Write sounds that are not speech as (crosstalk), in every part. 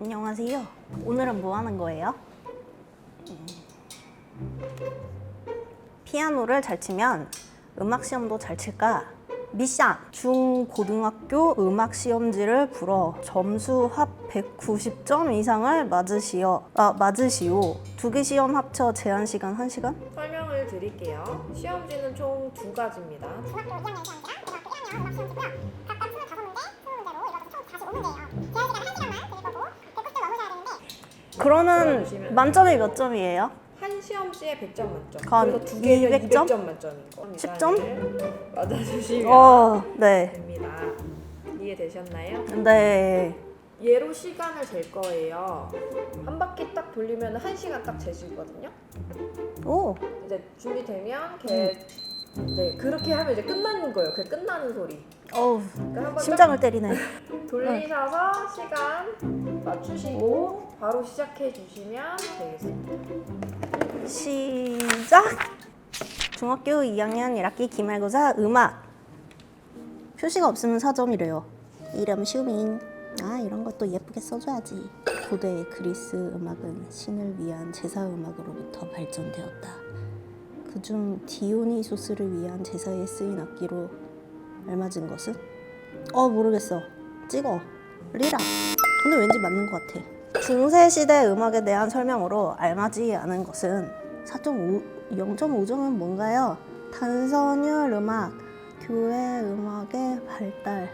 안녕하세요. 오늘은 뭐 하는 거예요? 피아노를 잘 치면 음악 시험도 잘 칠까? 미션! 중고등학교 음악 시험지를 불어 점수 합 190점 이상을 맞으시오. 아, 맞으시오. 두 개 시험 합쳐 제한 시간 1시간? 설명을 드릴게요. 시험지는 총 두 가지입니다. 중학교 2학년 시험지랑 고등학교 1학년 음악 시험지고요. 각각 25문제, 20문제로 읽어서 총 45문제예요. 그러면 만점이 몇 점이에요? 한 시험 시에 100점 만점. 그 그래서 두 개는 200점? 200점, 만점인 거. 10점? 맞아주시면 어, 네. 됩니다. 이해되셨나요? 네. 얘로 시간을 잴 거예요. 한 바퀴 딱 돌리면 한 시간 딱 재시거든요. 오, 이제 준비되면 걔 음. 네, 그렇게 하면 이제 끝나는 거예요. 그 끝나는 소리. 어우, 그러니까 심장을 때리네. 돌리셔서 시간 맞추시고 바로 시작해 주시면 되겠습니다. 시작! 중학교 2학년 1학기 기말고사 음악 표시가 없으면 4점이래요. 이름 슈민. 아 이런 것도 예쁘게 써줘야지. 고대 그리스 음악은 신을 위한 제사 음악으로부터 발전되었다. 그중 디오니소스를 위한 제사에 쓰인 악기로 알맞은 것은? 어 모르겠어. 찍어. 리라. 근데 왠지 맞는 것 같아. 중세시대 음악에 대한 설명으로 알맞지 않은 것은 4.5, 0.5점은 뭔가요? 단선율 음악, 교회 음악의 발달,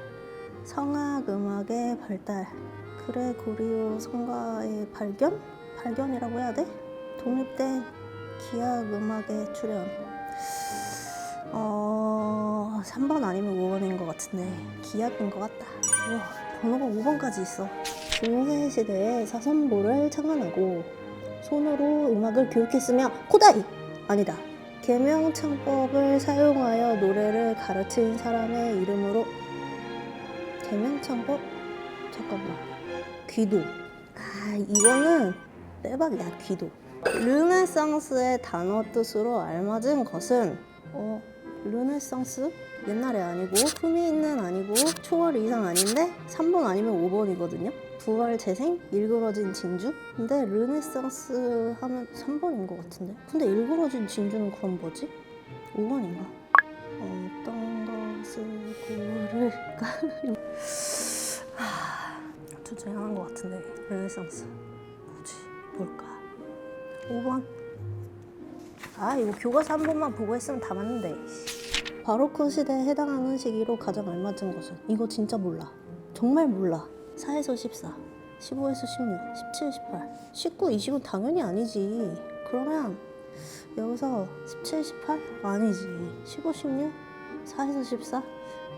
성악 음악의 발달, 그레고리오 성가의 발견? 발견이라고 해야 돼? 독립된 기악 음악의 출현. 어, 3번 아니면 5번인 것 같은데 기악인 것 같다. 우와. 번호가 5번까지 있어. 중세 시대의 사선보를 창안하고 손으로 음악을 교육했으며 코다이! 아니다. 계명 창법을 사용하여 노래를 가르친 사람의 이름으로 계명 창법? 잠깐만. 귀도. 아 이거는 대박이야 귀도. 르네상스의 단어 뜻으로 알맞은 것은 어 르네상스? 옛날에 아니고 품이 있는 아니고 초월 이상 아닌데 3번 아니면 5번이거든요 부활 재생? 일그러진 진주? 근데 르네상스 하면 3번인 것 같은데 근데 일그러진 진주는 그럼 뭐지? 5번인가? 어떤 것을 고를까? 둘 중에 하나인 것 같은데 르네상스 뭐지? 뭘까? 5번 아 이거 교과서 한 번만 보고 했으면 다 맞는데 바로크 시대에 해당하는 시기로 가장 알맞은 것은 이거 진짜 몰라. 정말 몰라. 4에서 14 15에서 16 17, 18 19, 20은 당연히 아니지. 그러면 여기서 17, 18 아니지. 15, 16 4에서 14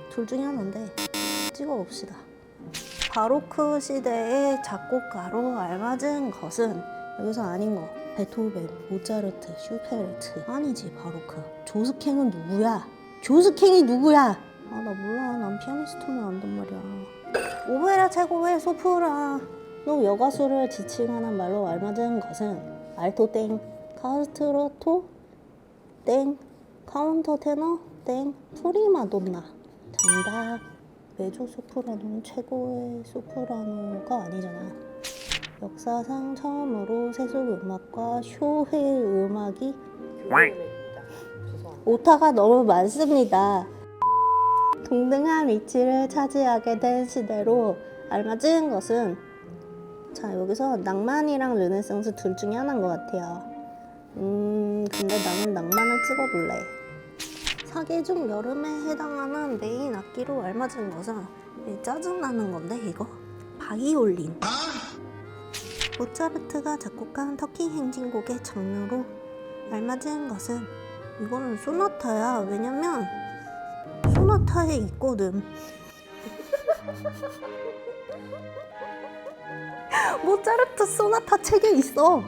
둘 중에 하나인데 찍어 봅시다. 바로크 시대의 작곡가로 알맞은 것은 여기서 아닌 거. 베토벤, 모차르트, 슈페르트. 아니지 바로크. 조스캥은 누구야? 조스킹이 누구야? 아 나 몰라. 난 피아니스트면 안단 말이야. 오페라 최고의 소프라. 노 여가수를 지칭하는 말로 알맞은 것은 알토 땡 카스트로토 땡 카운터 테너 땡 프리마돈나. 정답. 메조 소프라노는 최고의 소프라노가 아니잖아. 역사상 처음으로 세속 음악과 쇼해 음악이 교류를 오타가 너무 많습니다. 동등한 위치를 차지하게 된 시대로 알맞은 것은 자 여기서 낭만이랑 르네상스 둘 중에 하나인 것 같아요. 음 근데 나는 낭만을 찍어볼래. 사계중 여름에 해당하는 메인 악기로 알맞은 것은 짜증나는 건데 이거 바이올린. 아! 모차르트가 작곡한 터키 행진곡의 장르로 알맞은 것은 이거는 소나타야. 왜냐면 소나타에 있거든. (laughs) 모차르트 소나타 책에 있어.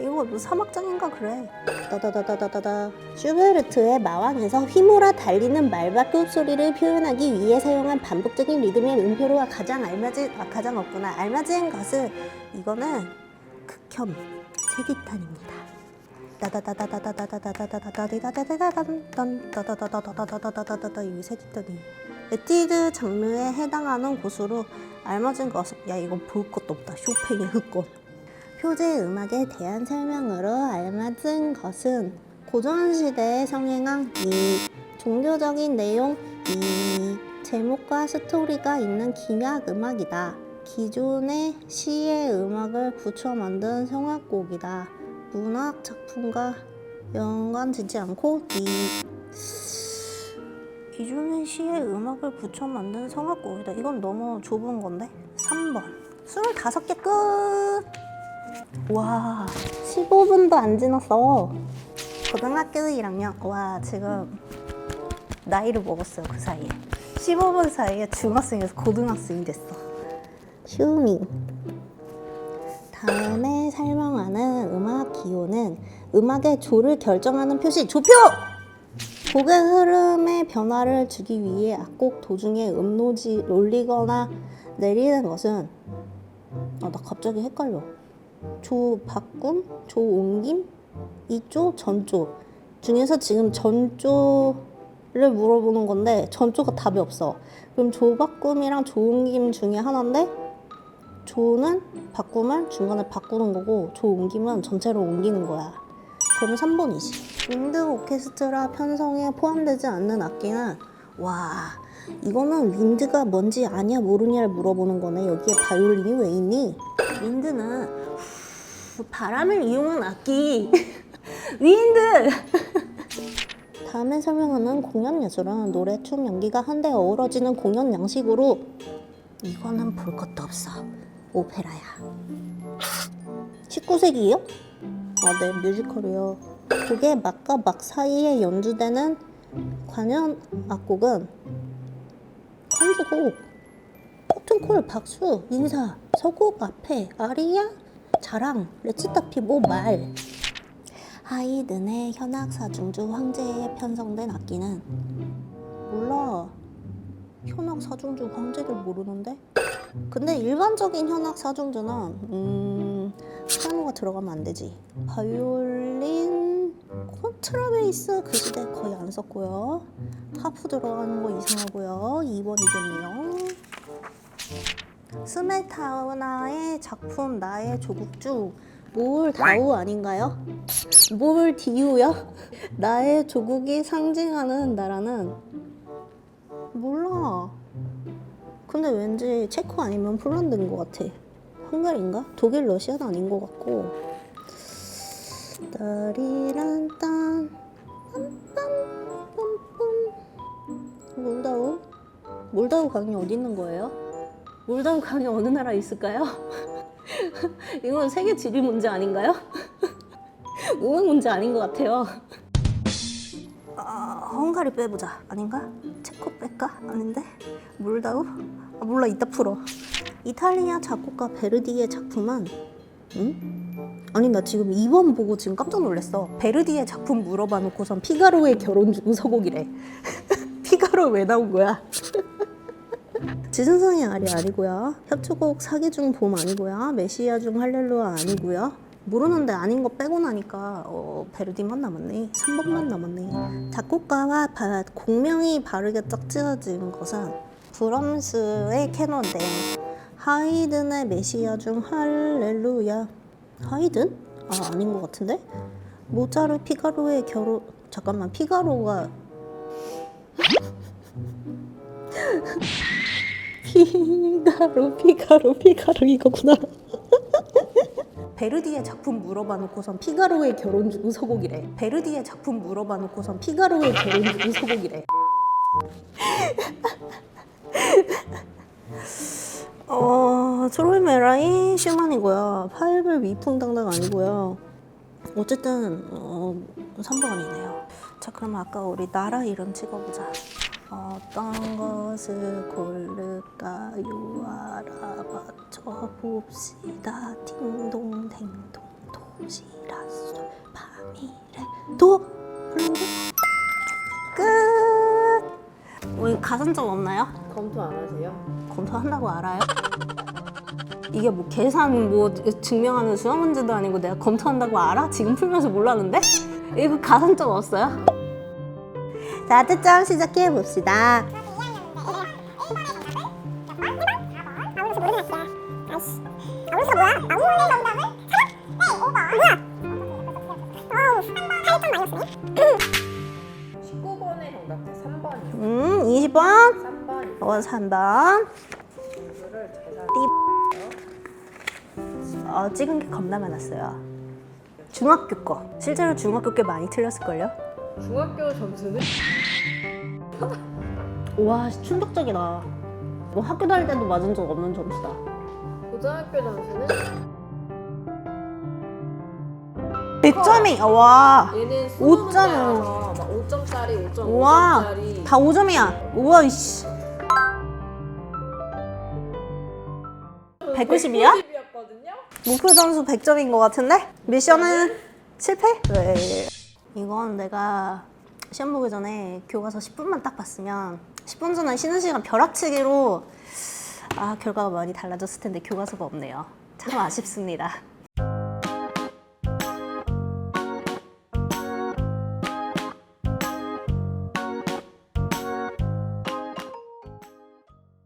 이거 뭐 사막장인가 그래. 다다다다다다. 슈베르트의 마왕에서 휘몰아 달리는 말과 꿉소리를 표현하기 위해 사용한 반복적인 리듬의 음표로와 가장 알맞은 아 가장 없구나 알맞은 것은 이거는 극혐 세기탄입니다. 이 세기들이 에뛰드 장르에 해당하는 곳으로 알맞은 것은 야 이건 볼 것도 없다 쇼팽의 흑건 표제 음악에 대한 설명으로 알맞은 것은 고전 시대에 성행한 이 종교적인 내용 이 제목과 스토리가 있는 기악 음악이다. 기존의 시의 음악을 붙여 만든 성악곡이다. 문학 작품과 연관짓지 않고 이 기존의 시의 음악을 붙여 만든 성악곡이다. 이건 너무 좁은 건데? 3번. 25개 끝! 와, 15분도 안 지났어. 고등학교 1학년. 와, 지금 나이를 먹었어요, 그 사이에. 15분 사이에 중학생에서 고등학생이 됐어. 휴밍. 다음에 설명하는 음악 기호는 음악의 조를 결정하는 표시, 조표! 곡의 흐름의 변화를 주기 위해 악곡 도중에 음노지 올리거나 내리는 것은 아 나 갑자기 헷갈려. 조 바꿈, 조 옮김, 이조, 전조. 중에서 지금 전조를 물어보는 건데 전조가 답이 없어. 그럼 조 바꿈이랑 조 옮김 중에 하나인데 조는 바꿈을 중간에 바꾸는 거고 조 옮김은 전체로 옮기는 거야 그러면 3번이지. 윈드 오케스트라 편성에 포함되지 않는 악기는 와 이거는 윈드가 뭔지 아냐 모르냐를 물어보는 거네. 여기에 바이올린이 왜 있니? 윈드는 후, 바람을 이용한 악기. (laughs) 윈드. (laughs) 다음에 설명하는 공연 예술은 노래, 춤, 연기가 한데 어우러지는 공연 양식으로 이거는 볼 것도 없어. 오페라야. 19세기요? 아, 네, 뮤지컬이요. 곡의 막과 막 사이에 연주되는 관현 악곡은 관주곡, 커튼콜, 박수, 인사, 서곡 앞에 아리아, 자랑, 레치타티, 뭐 말. 하이든의 현악 사 중주 황제에 편성된 악기는 몰라. 현악 사 중주 황제를 모르는데? 근데 일반적인 현악 사중주는 음 피아노가 들어가면 안 되지. 바이올린, 콘트라베이스 그 시대 거의 안 썼고요. 하프 들어가는 거 이상하고요. 2번 이겠네요. 스메타우나의 작품 나의 조국 중뭘 다우 아닌가요? 뭘 디우요? (laughs) 나의 조국이 상징하는 나라는 근데 왠지 체코 아니면 폴란드인 것 같아. 헝가리인가? 독일, 러시아도 아닌 것 같고. 따리란 딴 빰빰빰빰 몰다우? 몰다우 강이 어디 있는 거예요? 몰다우 강이 어느 나라에 있을까요? (laughs) 이건 세계 지리 문제 아닌가요? (laughs) 음악 문제 아닌 것 같아요. 아, 헝가리 빼보자. 아닌가? 체코 뺄까? 아닌데? 몰다우? 아, 몰라. 이따 풀어. 이탈리아 작곡가 베르디의 작품은 응? 아니 나 지금 2번 보고 지금 깜짝 놀랐어. 베르디의 작품 물어봐 놓고선 피가로의 결혼 중 서곡이래. (laughs) 피가로 왜 나온 거야? (laughs) 지승성의 알이 아니고요. 협주곡 사기 중 봄 아니고요. 메시아 중 할렐루야 아니고요. 모르는데 아닌 거 빼고 나니까 어, 베르디만 남았네. 3번만 남았네. 작곡가와 바, 공명이 바르게 짝지어진 것은 브럼스의 캐논데 하이든의 메시아 중 할렐루야. 하이든? 아 아닌 것 같은데? 모차르 피가로의 결혼 잠깐만 피가로가 (laughs) 피가로 피가로 피가로 이거구나. (laughs) 베르디의 작품 물어봐 놓고선 피가로의 결혼 중 서곡이래. 베르디의 작품 물어봐 놓고선 피가로의 결혼 중 서곡이래. (laughs) 어, 트로이 메라이 슈만이고요. 파이블 위풍당당 아니고요. 어쨌든 어, 3번이네요. 자, 그럼 아까 우리 나라 이름 찍어보자. 어떤 것을 고를까요? 알아맞혀 봅시다. 딩동댕동 도시라수 밤이래 도 홀로 끝. 뭐 가산점 없나요? 검토 안 하세요? 검토한다고 알아요? 이게 뭐 계산 뭐 증명하는 수학 문제도 아니고 내가 검토한다고 알아? 지금 풀면서 몰랐는데? 이거 가산점 없어요? 자, 뜻점 시작해 봅시다. 음, 20번. 3번 점수를 계산. 어, 찍은 게 겁나 많았어요. 중학교 거. 실제로 중학교 게 많이 틀렸을걸요? 중학교 점수는 (laughs) 와, 충격적이다. 뭐 학교 다닐 때도 맞은 적 없는 점수다. 고등학교 점수는 100점이, 와. 얘는 오 20문제라서 점. 막 5점짜리, 5점, 와, 5점짜리 다 5점이야. 우와, 이씨. 190이야? 190이었거든요? 목표 점수 100점인 것 같은데? 미션은 실패? 네. 이건 내가 시험 보기 전에 교과서 10분만 딱 봤으면 10분 전에 쉬는 시간 벼락치기로 아 결과가 많이 달라졌을 텐데 교과서가 없네요. 참 아쉽습니다.